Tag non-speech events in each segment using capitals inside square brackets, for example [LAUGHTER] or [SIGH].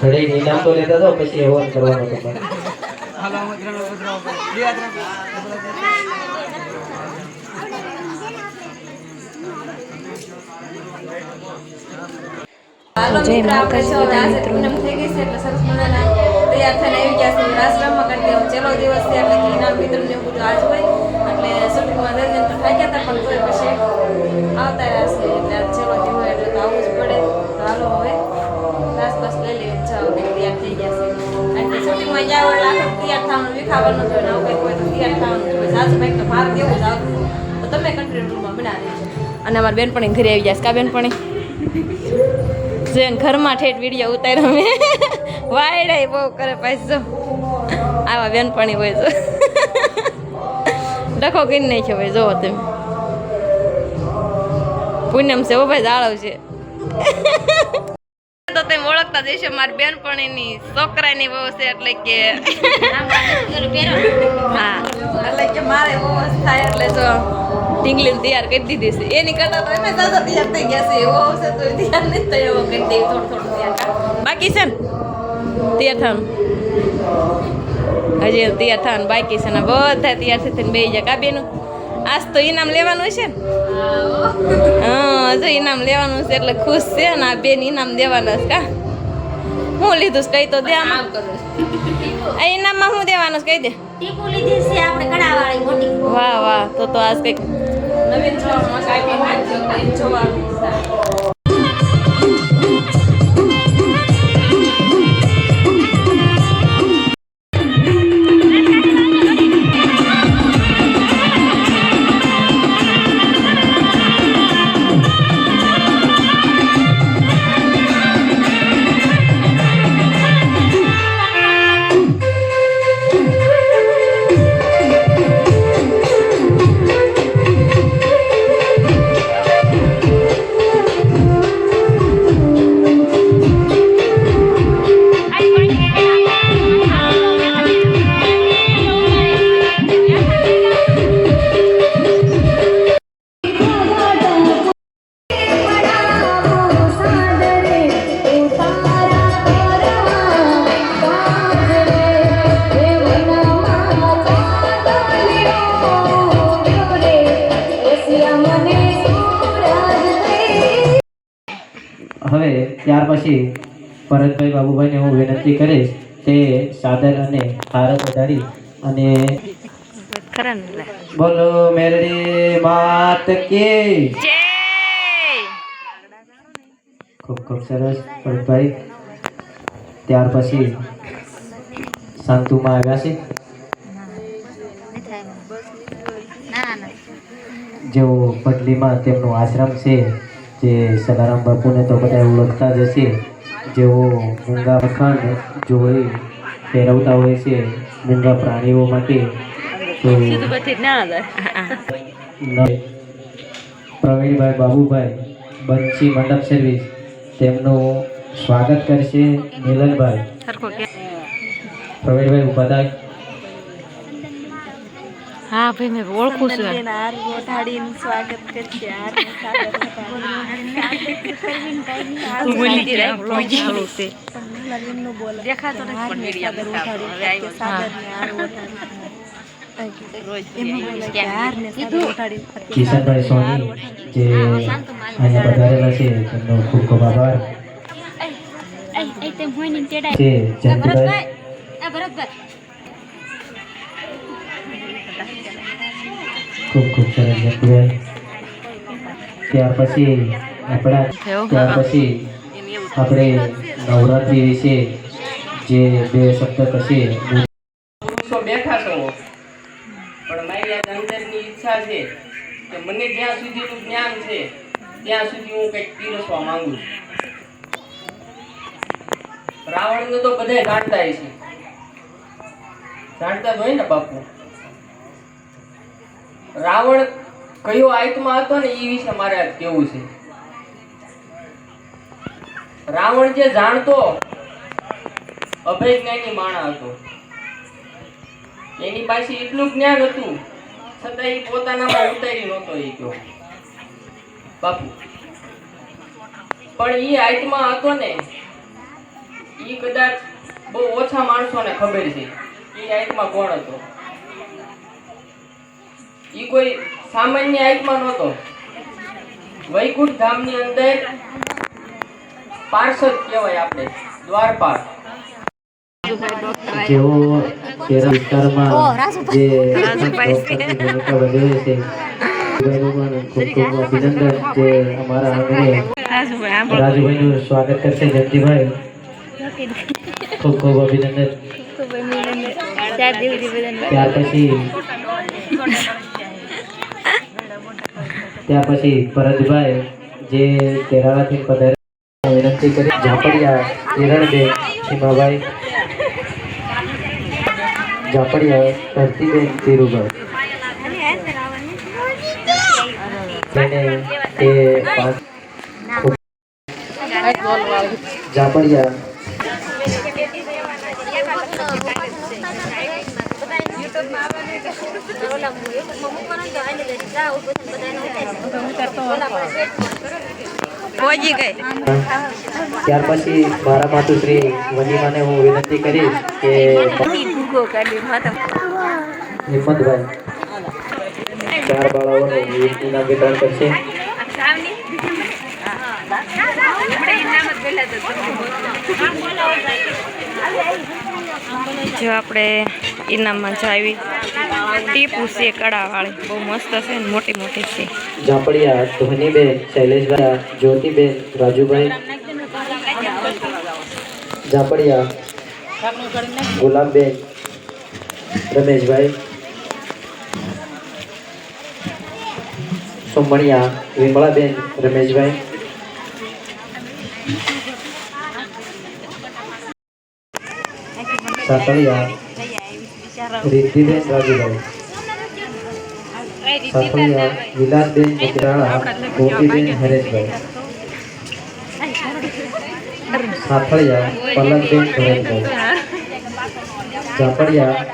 ઘડી ઇનામ તો લેતા તો પછી એવો જ કરવાનો તમારે હાલો જય મિત્રો આપણે માતાજી જો બધા આજે મિત્રો. પૂનમ થઈ ગઈ છે એટલે સરસ મજાના તૈયાર થઈને આવી ગયા છે. આશ્રમમાં કારણ કે છેલ્લો દિવસ છે એટલે કે ઇનામ વિતરણ ને એવું બધું આજ હોય. એટલે શૂટિંગમાં દસ દિન તો થાક્યા હતા પણ તોય પછી આવતા રહ્યા છે. એટલે વિખાવાનું જોઈએ આવું કંઈક હોય તો તૈયાર ખાવાનું જોઈએ સાસુ ભાઈ તો મારે કેવું જ તો તમે કન્ટ્રી રૂમમાં બનાવી અને અમારી બેનપણી ઘરે આવી જાય કા બેનપણી? જેન ઘરમાં ઠેઠ વીડિયો ઉતાર્યો મેં વાયડાય બહુ કરે પાછી આવા બેનપણી હોય છે ડખો કરી નાખ્યો ભાઈ, જોવો તમે. પૂનમ છે ઓ ભાઈ જાળવ છે. તો તમે ઓળખતા જઈશો મારી બેનપણીની છોકરાની વહુ છે એટલે કે હા. એટલે કે મારે એટલે જો કરી દીધી એની કરતા થઈ ગયા બાકી છે ને? તૈયાર થવાનું? હજી તૈયાર થવાનું બાકી છે ને? બધા તૈયાર થઈ થઈને બે જાય કા આજ તો ઇનામ લેવાનું છે ને? હા. જો ઇનામ લેવાનું છે એટલે ખુશ છે અને આ બેન ઇનામ દેવાના છે કા હું લીધું છે કઈ તો દે આમ. આ ઇનામમાં હું દેવાનું છે કઈ દે. ટીપુ લીધી છે આપણે કડાવાળી મોટી. વાહ વાહ તો તો આજ કંઈક નવીન જોવાનું જોવાનું હવે ત્યાર પછી ભરતભાઈ બાબુભાઈને હું વિનંતી કરીશ તે સાદર અને હાર વધારી અને. બોલો મેરડી માત કે. ખૂબ ખૂબ સરસ ભરતભાઈ. ત્યાર પછી શાંતુમાં આવ્યા છે. જેઓ પટલીમાં તેમનો આશ્રમ છે. જે સદારામ બાપુને તો બધા ઓળખતા જ હશે. જેઓ મૂંગા અખંડ જોઈ ફેરવતા હોય છે મૂંગા પ્રાણીઓ માટે તો પ્રવીણભાઈ બાબુભાઈ બંસી મંડપ સર્વિસ તેમનું સ્વાગત કરશે મિલનભાઈ. પ્રવીણભાઈ થાય હા ભાઈ મેં ઓળખું છું એમ. તું બોલી હતી રાખ, vlog ચાલુ છે. દેખાતો નથી પણ મીડિયા બતાવતો. હવે આવ્યો છે. રોજ કિશનભાઈ સોની જે અહીંયા પધારેલા છે તેમનો ખૂબ ખૂબ આભાર છે જયંતિભાઈ ખૂબ ખૂબ સરસ જયંતિભાઈ ત્યાર પછી આપણા ત્યાર પછી આપણે નવરાત્રિ વિશે જે બે શબ્દ કશે બેઠા છો. પણ મારી આજ અંદરની ઈચ્છા છે કે મને જ્યાં સુધીનું જ્ઞાન છે, ત્યાં સુધી હું કંઈક પીરસવા માંગુ છું. રાવણને તો બધા જાણતા છે જાણતા જ હોય ને બાપુ. રાવણ કયો આયતમાં હતો ને એ વિશે મારે કેવું છે? રાવણ જે જાણતો, અભયજ્ઞાની માણા હતો. એની પાસે એટલું જ્ઞાન હતું, છતાં એ પોતાનામાં ઉતારી નહોતો એ કયો બાપુ, પણ એ આત્મા હતો ને એ કદાચ બહુ ઓછા માણસોને ખબર છે એ આત્મા કોણ હતો. એ કોઈ સામાન્ય આત્મા નહોતો. વૈકુંઠ ધામની અંદર પાર્ષદ કહેવાય આપણે દ્વારપાલ જેઓ શહેર વિસ્તારમાં જે ભૂમિકા ભજવે છે અભિનંદન જે અમારા આંગણે રાજુભાઈનું સ્વાગત કરશે જયંતિભાઈ ખૂબ ખૂબ અભિનંદન. ત્યાર પછી ત્યાર પછી ભરતભાઈ જે કેરાલાથી પધારે વિનંતી કરી ઝાપડિયા કિરણબેન સીમાભાઈ ઝાપડિયા ધરતીબેન ધીરુભાઈ. ઝાપડિયા પહોંચી ગઈ. ત્યાર પછી મારા માતુશ્રી વંદીમાને હું વિનંતી કરીશ કે હિંમતભાઈ ચાર બાળાઓનું ઇનામ વિતરણ કરશે. જો આપણે ઇનામમાં જાવી. ટીપુ છે કડાવાળી. બહુ મસ્ત છે ને મોટી મોટી છે. ઝાપડિયા, ધોનીબેન, શૈલેષભાઈ, જ્યોતિબેન, રાજુભાઈ. ઝાપડિયા ગુલાબબેન રમેશભાઈ. સોમણિયા, વિમળાબેન, રમેશભાઈ. સાતળિયા રિદ્ધિબેન રાજુભાઈ. સાતળિયા વિલાસબેન મુકરાળા ગોપીબેન હરેશભાઈ. સાતળિયા પલકબેન ધોરણભાઈ ઝાપડિયા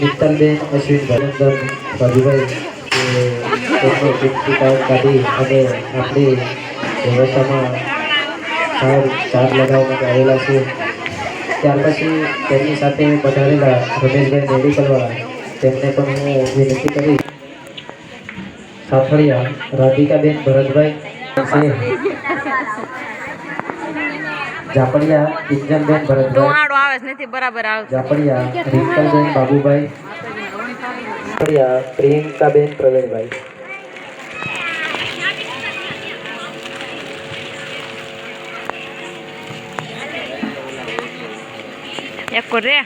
મિત્તલબેન અશ્વિનભાઈ. રાજુભાઈ તેમનો કિંમતી ટાઈમ કાઢી અને આપણી વ્યવસ્થામાં ચાર ચાર લગાવવા માટે આવેલા છે. ત્યાર પછી તેમની સાથે પધારેલા રમેશભાઈ મેડિકલવાળા તેમને પણ હું વિનંતી કરી સાથળિયા રાધિકાબેન ભરતભાઈ જાપડિયા કિંજનબેન ભરતભાઈ જાપડિયા રિંકલબેન બાબુભાઈ પ્રિયંકાબેન પ્રવીણભાઈ. એક રે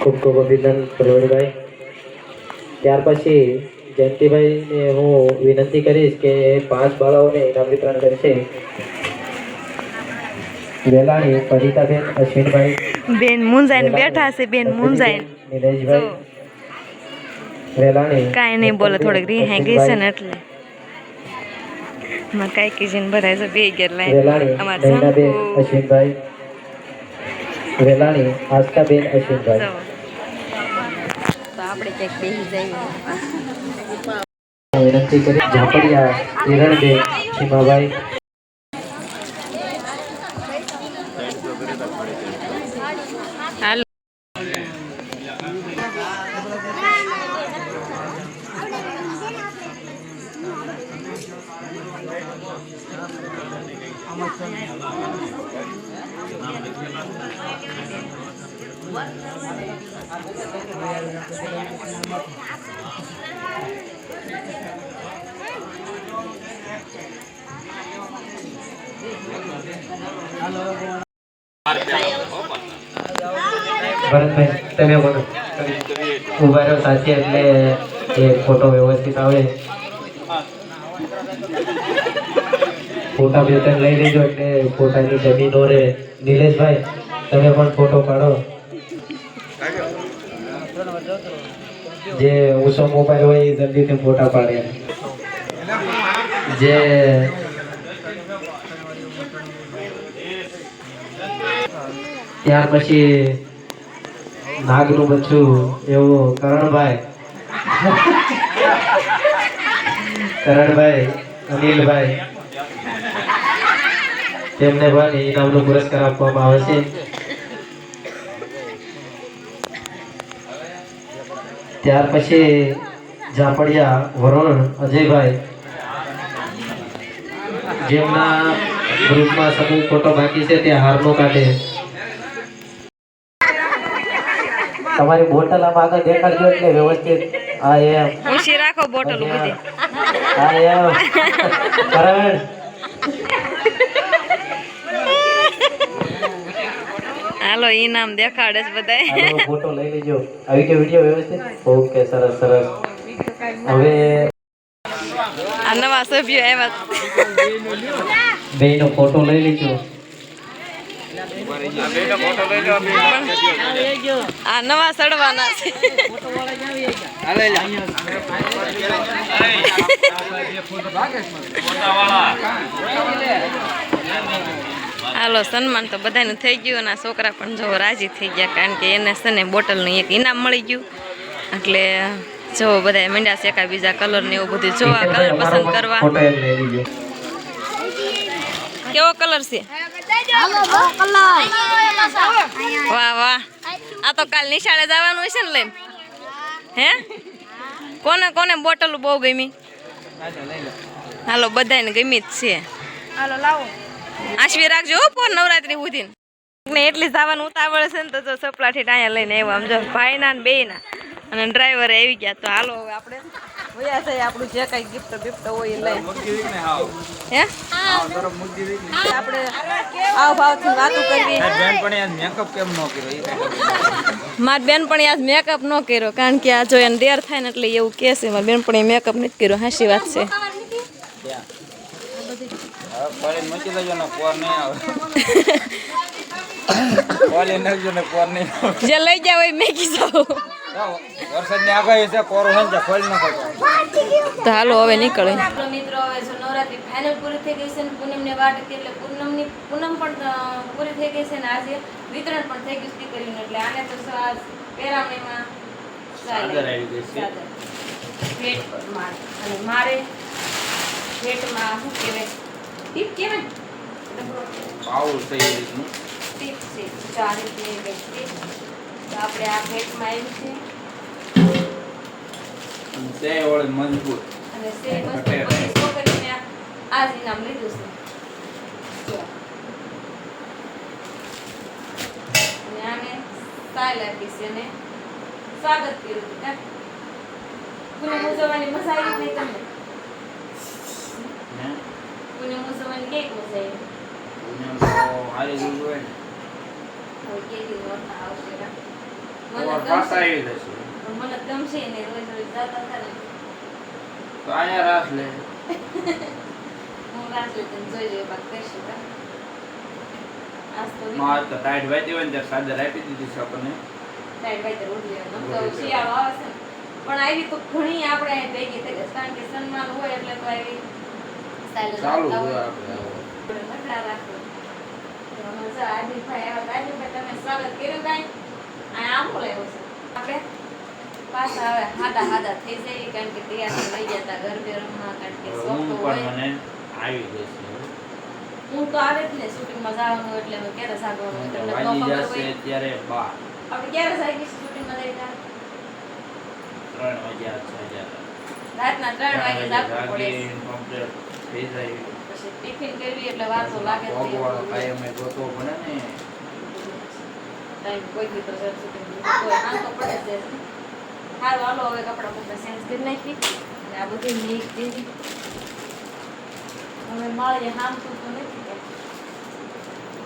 ખૂબ ખૂબ અભિનંદન, પ્રવીણભાઈ. ત્યાર પછી જયંતિભાઈને હું વિનંતી કરીશ કે પાંચ બાળાઓને ઇનામ વિતરણ કરશે. વેલાણી પરિતાબેન અશ્વિનભાઈ બેન મુંજાઈને બેઠા છે બેન મુંજાઈને નિલેશભાઈ વેલાણી કાંઈ નહીં બોલે થોડીક રી હેંગી છે ને એટલે. માં કાંઈ કીજીન ભરાય છે બે ઘેર લાઈન. અમારે અશ્વિનભાઈ. વેલાણી આસ્થાબેન અશ્વિનભાઈ. તો આપણે ક્યાંક બેસી જઈએ. વિનંતી કરી ઝાપડિયા કિરણબેન સીમાભાઈ ભરતભાઈ તમે બોલો ઊભા રહો સાચી એટલે એ ફોટો વ્યવસ્થિત આવે. ફોટા વેતન લઈ લેજો એટલે પોતાની જમીનો રે નિલેશભાઈ, તમે પણ ફોટો પાડો જે ઓછો મોબાઈલ હોય એ જલ્દીથી ફોટા પાડે. જે ત્યાર પછી નાગનું બચ્ચું એવું કરણભાઈ. કરણભાઈ, અનિલભાઈ. તેમને પણ ઇનામનો પુરસ્કાર આપવામાં આવે છે. ત્યાર પછી ઝાપડિયા વરુણ અજયભાઈ જેમના ગ્રુપમાં સમૂહ ફોટો બાકી છે તે હારનો કાઢે. તમારી બોટલ આમ આગળ દેખાડજો એટલે વ્યવસ્થિત આ એમ. રાખો બોટલ આ એમ. હાલો ઈનામ દેખાડે છે બધાય. આનો ફોટો [LAUGHS] લઈ લેજો. આવી ગયો વીડિયો વ્યવસ્થિત? ઓકે સરસ સરસ. હવે આ નવા સભ્યો આવ્યા. બેનો ફોટો લઈ લેજો. આ નવા સડવાના છે. હાલો સન્માન તો બધાનું થઈ ગયું અને આ છોકરા પણ જો રાજી થઈ ગયા કારણ કે એને છે ને બોટલનું એક ઇનામ મળી ગયું. એટલે જો બધા મંડ્યા શેકા બીજા કલર ને એવું બધું જોવા કલર પસંદ કરવા. કેવો કલર છે? વાહ વાહ. આ તો કાલ નિશાળે જવાનું હશે ને લઈને. હે? કોને કોને બોટલ બહુ ગમી? હાલો બધાને ગમી જ છે. આશવી રાખજો હો નવરાત્રી સુધી. ને એટલી જવાનું ઉતાવળ છે ને તો જો સપલાથી ટાયા લઈને આવ્યા. આમ જો ભાઈના ને બેયના. અને ડ્રાઈવર આવી ગયા. તો હાલો હવે આપણે વયા થઈ આપણું જે કઈ ગિફ્ટ બિફ્ટ હોય એ લઈ. હે? આપણે આવ ભાવથી વાતો કરવી બેન પણ આજ મેકઅપ ન કર્યો? કારણ કે આ જો એને દેર થાય ને એટલે એવું કહે છે. માર બેન પણ મેકઅપ નથી કર્યો. હાસી વાત છે. મૂકી લેજો ને પોર નહીં આવે. [LAUGHS] કોલી નાખજો ને પોર નહીં આવે. જે લઈ મેકી જાઓ આગાહી છે કોરો હોય ને ખોલી નાખો તો. હાલો હવે નીકળે. મિત્રો હવે જો નવરાત્રી ફાઇનલ પૂરી થઈ ગઈ છે ને પૂનમની વાટ હતી એટલે પૂનમની પૂનમ પણ પૂરી થઈ ગઈ છે ને આજે. વિતરણ પણ થઈ ગયું દીકરીનું એટલે આને તો આજ પહેરામણીમાં. ચાદર આવી ગઈ છે. ભેટ પર મારે. અને મારે ભેટમાં શું કહેવાય? ટીપ ને? પાઉલ થઈ રીતનું ટીપ છે ચાર રીતની એક ટીપ તો આપણે આ ભેટમાં આવી છે. તે ઓળી મજબૂત. અને સે મસ્ત બધી છોકરીને આ જ નામ લીધું છે. અને આને સ્ટાઇલ આપી છે અને સ્વાગત કર્યું હતું કાં? પૂનમ મજા આવી નહીં તમને? પૂનમ કેક મજા આવી પૂનમ તો હારી દૂધ હોય ને હવે કેદી નોરતા આવશે કાં? મને ગમશે આવી જશે મને ગમશે ને રોજ રોજ જતા ને તો અહીંયા રાસ લે હું રાત્રે તને જોઈ જોઈ વાત કરશું કાં? આજ તો ટાઈટ વાતી હોય ને સાદર આપી દીધી છે આપણને ટાઈમ બાય તો ઉઠી લેવાનું. તો શિયાળો આવે ને. પણ આવી તો ઘણી આપણે ભેગી થઈ કારણ કે સન્માન હોય એટલે તો આવી ચાલુ. આપણે પાછા હવે હાડા હાડા થઈ જાય કારણ કે તૈયાર લઈ હતા ગરબે રમવા કારણ કે શોખ હોય. મને આવી જશે હું તો આવે જ ને શૂટિંગમાં જવાનું એટલે હું ક્યારે સાગવાનું તમને તો ખબર હોય. ત્યારે બા આપણે ક્યારે સાગી શૂટિંગમાં જઈ ત્રણ વાગ્યા છ વાગ્યા. રાતના ત્રણ વાગે જાગવું પડે. પછી ટિફિન કરવી એટલે વાર તો લાગે પડે ને. ટાઈમ કોઈ બી તો સર સુધી કોઈ હાલ તો પડે છે. હાલો હવે કપડા બપડા ચેન્જ કરી નાખી અને આ બધી દેવી હવે મળીએ હામ તું